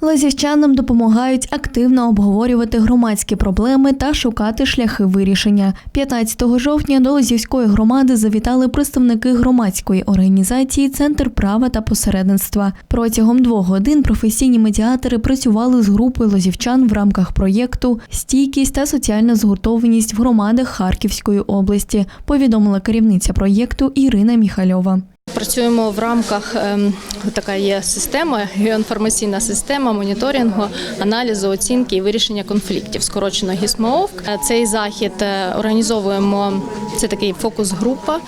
Лозівчанам допомагають активно обговорювати громадські проблеми та шукати шляхи вирішення. 15 жовтня до Лозівської громади завітали представники громадської організації Центр права та посередництва. Протягом двох годин професійні медіатори працювали з групою лозівчан в рамках проєкту Стійкість та соціальна згуртованість в громадах Харківської області. Повідомила керівниця проєкту Ірина Міхальова. Працюємо в рамках ем, така є система, геоінформаційна система моніторингу, аналізу, оцінки і вирішення конфліктів, скорочено ГІСМОВ. Е, Цей захід е, організовуємо. Це такий фокус-група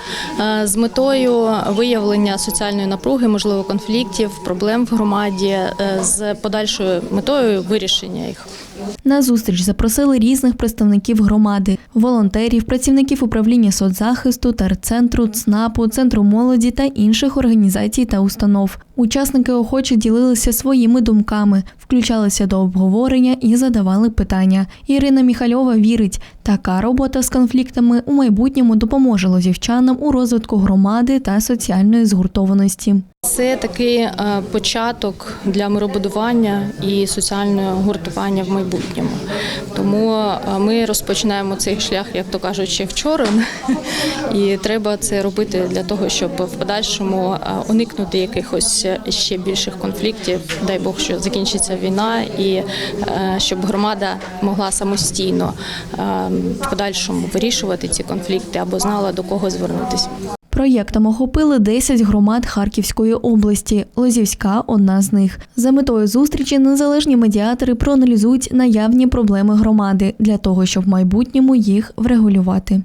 е, з метою виявлення соціальної напруги, можливо, конфліктів, проблем в громаді з подальшою метою вирішення їх. На зустріч запросили різних представників громади, волонтерів, працівників управління соцзахисту, терцентру, ЦНАПу, центру молоді та інших організацій та установ. Учасники охоче ділилися своїми думками, включалися до обговорення і задавали питання. Ірина Міхальова вірить, така робота з конфліктами у майбутньому допоможе лозівчанам у розвитку громади та соціальної згуртованості. Це такий е, початок для миробудування і соціального гуртування в майбутньому. Тому е, ми розпочинаємо цей шлях, як то кажуть, ще вчора. І треба це робити для того, щоб в подальшому е, уникнути якихось ще більших конфліктів. Дай Бог, що закінчиться війна, і е, щоб громада могла самостійно е, в подальшому вирішувати ці конфлікти або знала до кого звернутися. Проєктом охопили 10 громад Харківської області. Лозівська одна з них. За метою зустрічі незалежні медіатори проаналізують наявні проблеми громади для того, щоб в майбутньому їх врегулювати.